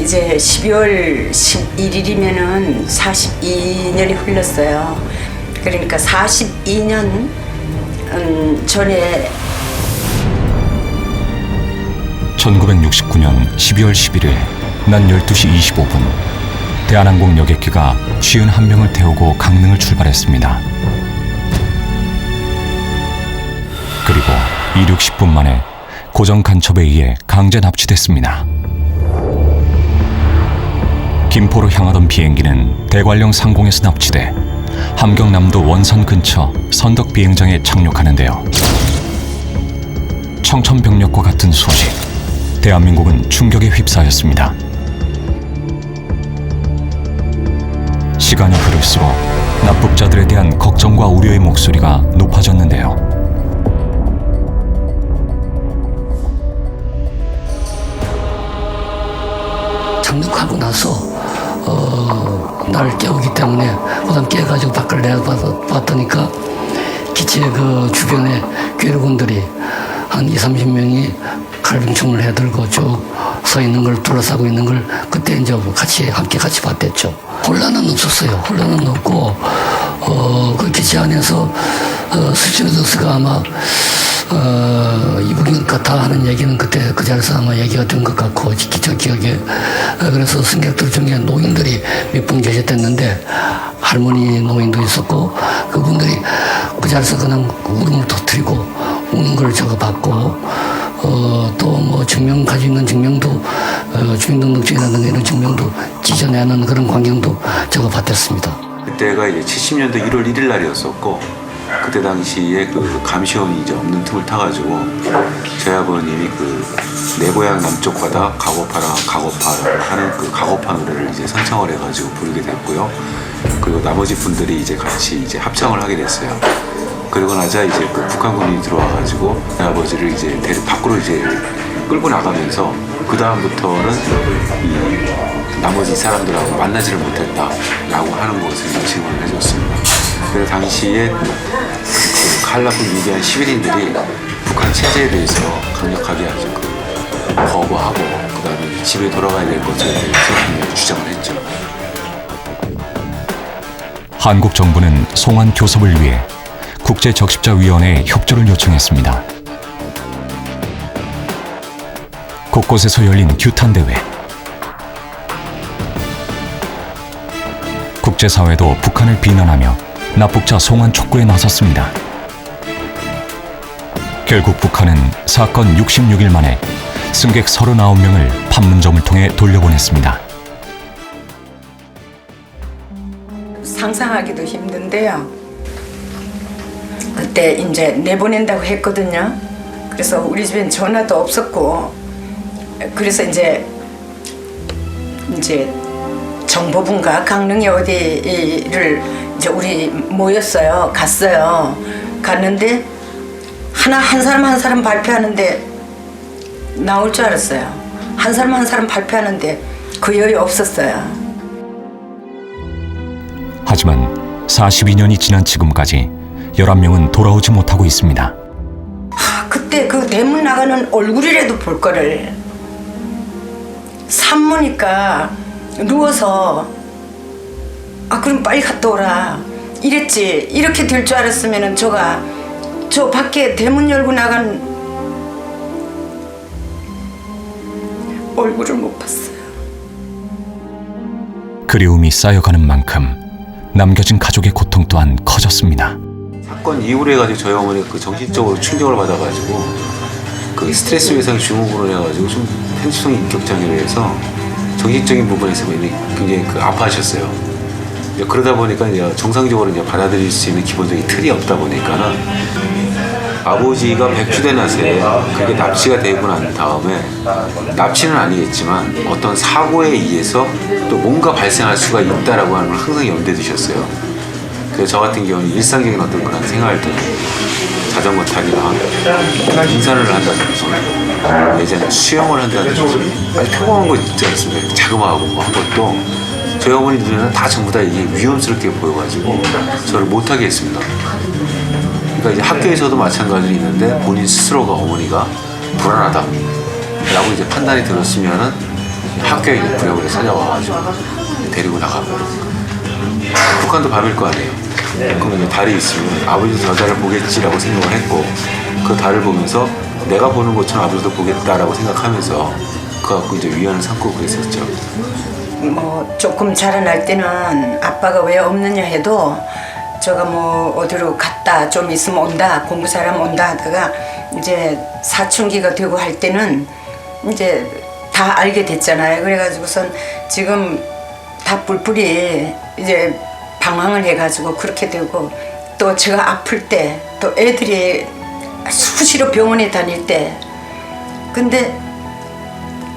이제 12월 11일이면은 42년이 흘렀어요. 그러니까 42년 음, 전에 1969년 12월 11일 낮 12시 25분 대한항공 여객기가 51명을 태우고 강릉을 출발했습니다. 그리고 이륙 10분 만에 고정 간첩에 의해 강제 납치됐습니다. 김포로 향하던 비행기는 대관령 상공에서 납치돼 함경남도 원산 근처 선덕 비행장에 착륙하는데요. 청천벽력과 같은 소식. 대한민국은 충격에 휩싸였습니다. 시간이 흐를수록 납북자들에 대한 걱정과 우려의 목소리가 높아졌는데요. 착륙하고 나서 어, 나를 깨우기 때문에 그다음 깨가지고 밖을 내봤더니까 기체 그 주변에 괴로군들이 한 2, 30명이 칼빙총을 해들고 쭉 서 있는 걸 둘러싸고 있는 걸 그때 이제 같이 함께 같이 봤댔죠. 혼란은 없었어요. 혼란은 없고 어, 그 기체 안에서 어, 스튜어드스가 아마 어, 이북인 것 같아 하는 얘기는 그때 그 자리에서 아마 얘기가 된 것 같고 기저 기억에 어, 그래서 승객들 중에 노인들이 몇 분 계셨댔는데 할머니 노인도 있었고 그분들이 그 자리에서 그냥 울음을 터뜨리고 우는 걸 제가 봤고 어, 또뭐 증명 가지고 있는 증명도 어, 주민등록증이라든가 이런 증명도 찢어내는 그런 광경도 제가 봤댔습니다. 그때가 이제 70년도 1월 1일 날이었었고 그때 당시에 그 감시원이 이제 없는 틈을 타가지고 저희 아버님이 그 내 고향 남쪽 바다 가고파라 가고파라고 하는 그 가고파 노래를 이제 선창을 해가지고 부르게 됐고요. 그리고 나머지 분들이 이제 같이 이제 합창을 하게 됐어요. 그러고 나자 이제 그 북한군이 들어와가지고 내 아버지를 이제 대륙 밖으로 이제 끌고 나가면서 그 다음부터는 이 나머지 사람들하고 만나지를 못했다라고 하는 것을 증언을 해줬습니다. 그래서 당시에 그 칼라군 위기한 시민들이 북한 체제에 대해서 강력하게 아주 그 거부하고 그 다음에 집에 돌아가야 될 것에 대해서 주장을 했죠. 한국 정부는 송환 교섭을 위해 국제 적십자위원회에 협조를 요청했습니다. 곳곳에서 열린 규탄 대회. 국제사회도 북한을 비난하며 납북자 송환 촉구에 나섰습니다. 결국 북한은 사건 66일 만에 승객 39명을 판문점을 통해 돌려보냈습니다. 상상하기도 힘든데요. 그때 이제 내보낸다고 했거든요. 그래서 우리 집엔 전화도 없었고, 그래서 이제 이제 정보분과 강릉이 어디를 이제 우리 모였어요. 갔어요. 갔는데 하나 한 사람 한 사람 발표하는데 나올 줄 알았어요. 한 사람 한 사람 발표하는데 그 여유 없었어요. 하지만 42년이 지난 지금까지 11명은 돌아오지 못하고 있습니다. 아, 그때 그 대문 나가는 얼굴이라도 볼 거를 산모니까 누워서 아 그럼 빨리 갔다 오라 이랬지 이렇게 될 줄 알았으면은 저가 저 밖에 대문 열고 나간 얼굴을 못 봤어요. 그리움이 쌓여가는 만큼 남겨진 가족의 고통 또한 커졌습니다. 사건 이후로 해가지고 저희 어머니 그 정신적으로 충격을 받아가지고 그 스트레스 외상 증후군을 해가지고 좀 편집성 인격 장애로 해서 정신적인 부분에서 굉장히 그 아파하셨어요. 그러다 보니까 이제 정상적으로 이제 받아들일 수 있는 기본적인 틀이 없다 보니까는 아버지가 백주대 나세 그게 납치가 되고 난 다음에 납치는 아니겠지만 어떤 사고에 의해서 또 뭔가 발생할 수가 있다라고 하는 걸 항상 염두에 두셨어요. 그래서 저 같은 경우는 일상적인 어떤 그런 생활들 자전거 타기나 등산을 한다든지 예전에 수영을 한다든지 아주 평범한 거 있지 않습니까? 자그마하고 뭐 한 것도 저희 어머니 눈에는 다 전부 다 이게 위험스럽게 보여가지고 저를 못하게 했습니다. 그러니까 이제 학교에서도 마찬가지로 있는데 본인 스스로가 어머니가 불안하다 라고 이제 판단이 들었으면은 학교에 부력을 찾아와가지고 데리고 나가고 북한도 밤일 거 아니에요. 그러면 이제 달이 있으면 아버지도 저 달을 보겠지라고 생각을 했고 그 달을 보면서 내가 보는 것처럼 아버지도 보겠다라고 생각하면서 그 갖고 이제 위안을 삼고 그랬었죠. 뭐 조금 자라날 때는 아빠가 왜 없느냐 해도 저가 뭐 어디로 갔다 좀 있으면 온다 공부 잘하면 온다 하다가 이제 사춘기가 되고 할 때는 이제 다 알게 됐잖아요. 그래가지고선 지금 다 뿔뿔이 이제 방황을 해가지고 그렇게 되고 또 제가 아플 때 또 애들이 수시로 병원에 다닐 때 근데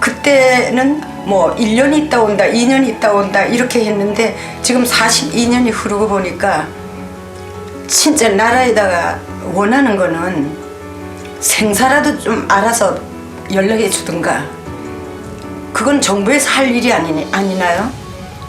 그때는 뭐 1년 있다 온다, 2년 있다 온다 이렇게 했는데 지금 42년이 흐르고 보니까 진짜 나라에다가 원하는 거는 생사라도 좀 알아서 연락해 주든가 그건 정부에서 할 일이 아니, 아니나요?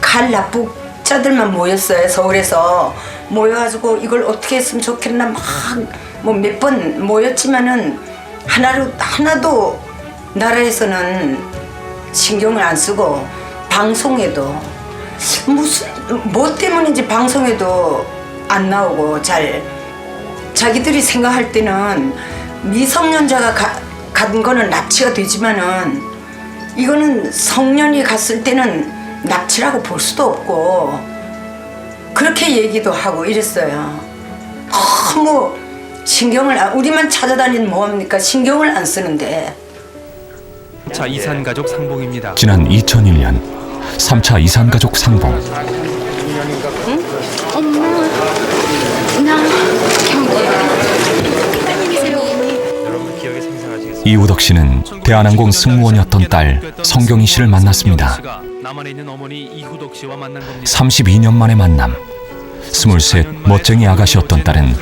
갈 납북자들만 모였어요 서울에서 모여가지고 이걸 어떻게 했으면 좋겠나 막 뭐 몇 번 모였지만은 하나로 하나도 나라에서는 신경을 안 쓰고 방송에도 무슨 뭐 때문인지 방송에도 안 나오고 잘 자기들이 생각할 때는 미성년자가 가, 간 거는 납치가 되지만은 이거는 성년이 갔을 때는 납치라고 볼 수도 없고 그렇게 얘기도 하고 이랬어요. 너무 신경을 안, 우리만 찾아다니는 뭐합니까? 신경을 안 쓰는데 자 이산가족 상봉입니다. 지난 2001년 3차 이산가족 상봉 나 여러분 기억에 생생하시겠습니다. 이우덕 씨는 대한항공 승무원이었던 딸 성경희 씨를 만났습니다. 남한에 있는 어머니 이후덕 씨와 만난 겁니다. 32년 만의 만남. 스물셋 멋쟁이 아가씨였던 딸은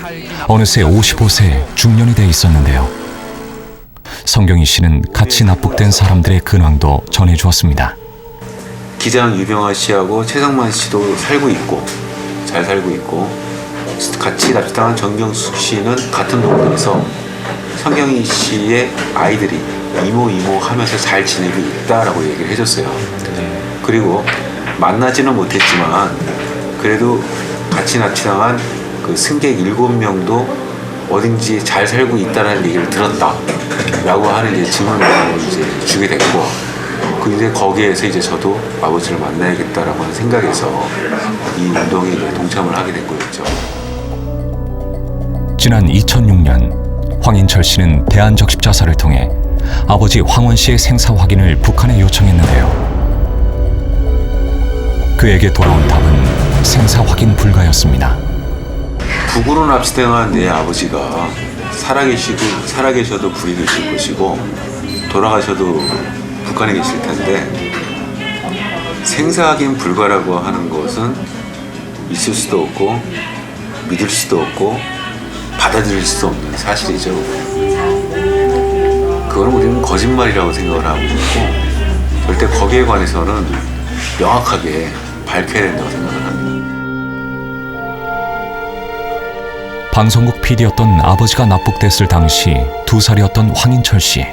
어느새 55세 중년이 돼 있었는데요. 성경희 씨는 같이 납북된 사람들의 근황도 전해주었습니다. 기장 유병아 씨하고 최상만 씨도 살고 있고 잘 살고 있고 같이 납치당한 정경숙 씨는 같은 동네에서 성경희 씨의 아이들이 이모 이모 하면서 잘 지내고 있다라고 얘기를 해줬어요. 그리고 만나지는 못했지만 그래도 같이 납치당한 그 승객 일곱 명도 어딘지 잘 살고 있다라는 얘기를 들었다라고 하는 이제 증언을 이제 주게 됐고 그 이제 거기에서 이제 저도 아버지를 만나야겠다라고 하는 생각에서 이 운동에 이제 동참을 하게 된 거였죠. 지난 2006년 황인철 씨는 대한적십자사를 통해 아버지 황원 씨의 생사 확인을 북한에 요청했는데요. 그에게 돌아온 답은 생사 확인 불가였습니다. 북으로 납치당한 내 아버지가 살아계시고 살아계셔도 불이 계실 것이고 돌아가셔도 북한에 계실 텐데 생사하긴 불가라고 하는 것은 있을 수도 없고 믿을 수도 없고 받아들일 수도 없는 사실이죠. 그거는 우리는 거짓말이라고 생각을 하고 있고 절대 거기에 관해서는 명확하게 밝혀야 된다고 생각을 합니다. 방송국 PD였던 아버지가 납북됐을 당시 두 살이었던 황인철 씨.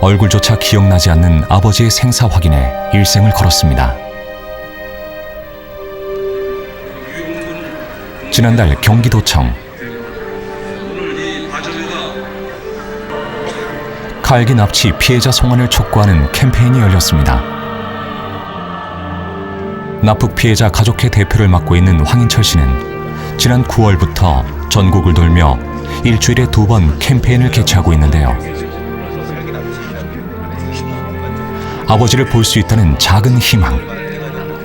얼굴조차 기억나지 않는 아버지의 생사 확인에 일생을 걸었습니다. 지난달 경기도청 칼기 납치 피해자 송환을 촉구하는 캠페인이 열렸습니다. 납북 피해자 가족회 대표를 맡고 있는 황인철 씨는 지난 9월부터 전국을 돌며 일주일에 두 번 캠페인을 개최하고 있는데요. 아버지를 볼 수 있다는 작은 희망.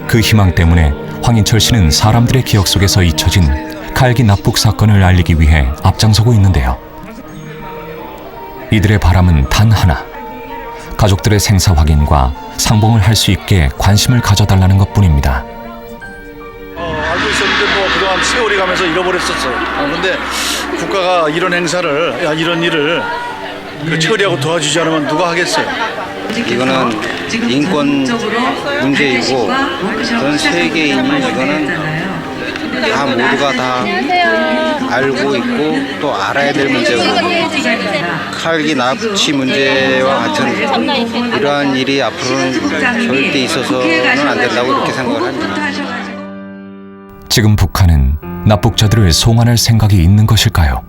그 희망 때문에 황인철 씨는 사람들의 기억 속에서 잊혀진 칼기 납북 사건을 알리기 위해 앞장서고 있는데요. 이들의 바람은 단 하나. 가족들의 생사 확인과 상봉을 할 수 있게 관심을 가져달라는 것 뿐입니다. 국가가 이런 행사를 야, 이런 일을 그 처리하고 도와주지 않으면 누가 하겠어요? 이거는 인권 문제이고 전 세계인이 이거는 다 모두가 다 알고 있고 또 알아야 될 문제고 칼기 납치 문제와 같은 이러한 일이 앞으로는 절대 있어서는 안 된다고 이렇게 생각을 합니다. 지금 북한은 납북자들을 송환할 생각이 있는 것일까요?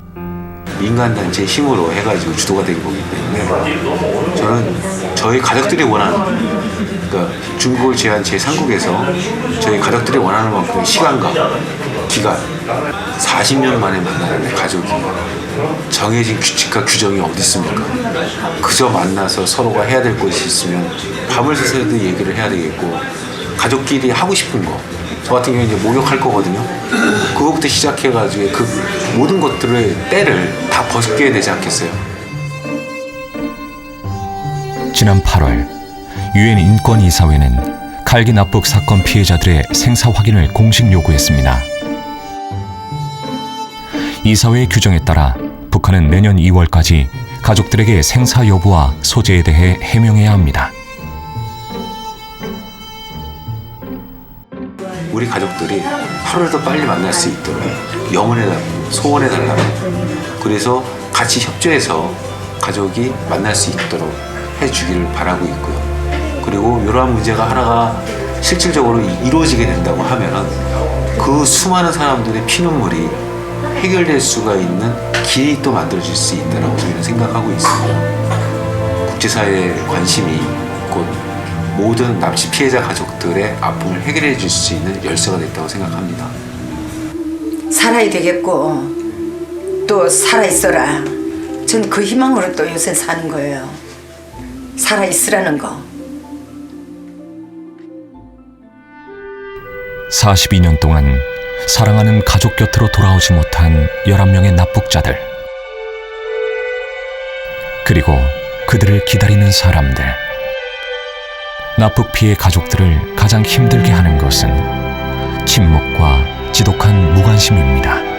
민간 단체 힘으로 해가지고 주도가 되기 보기 때문에 저는 저희 가족들이 원하는 그러니까 중국을 제한 제 3국에서 저희 가족들이 원하는 만큼의 시간과 기간 40년 만에 만나는 가족이 정해진 규칙과 규정이 어디 있습니까? 그저 만나서 서로가 해야 될 것이 있으면 밤을 새서도 얘기를 해야 되겠고 가족끼리 하고 싶은 거. 저 같은 경우에 이제 목욕할 거거든요. 그거부터 시작해가지고 그 모든 것들을 때를 다 벗겨야 되지 않겠어요? 지난 8월 유엔 인권 이사회는 칼기 납북 사건 피해자들의 생사 확인을 공식 요구했습니다. 이사회의 규정에 따라 북한은 내년 2월까지 가족들에게 생사 여부와 소재에 대해 해명해야 합니다. 우리 가족들이 하루를 더 빨리 만날 수 있도록 영원해 소원해 달라고 그래서 같이 협조해서 가족이 만날 수 있도록 해주기를 바라고 있고요. 그리고 이러한 문제가 하나가 실질적으로 이루어지게 된다고 하면은 그 수많은 사람들의 피눈물이 해결될 수가 있는 길이 또 만들어질 수 있다라고 저희는 생각하고 있습니다. 국제사회의 관심이 곧 모든 납치 피해자 가족들의 아픔을 해결해 줄 수 있는 열쇠가 됐다고 생각합니다. 살아야 되겠고 또 살아 있어라. 전 그 희망으로 또 요새 사는 거예요. 살아 있으라는 거. 42년 동안 사랑하는 가족 곁으로 돌아오지 못한 11명의 납북자들. 그리고 그들을 기다리는 사람들. 납북 피해 가족들을 가장 힘들게 하는 것은 침묵과 지독한 무관심입니다.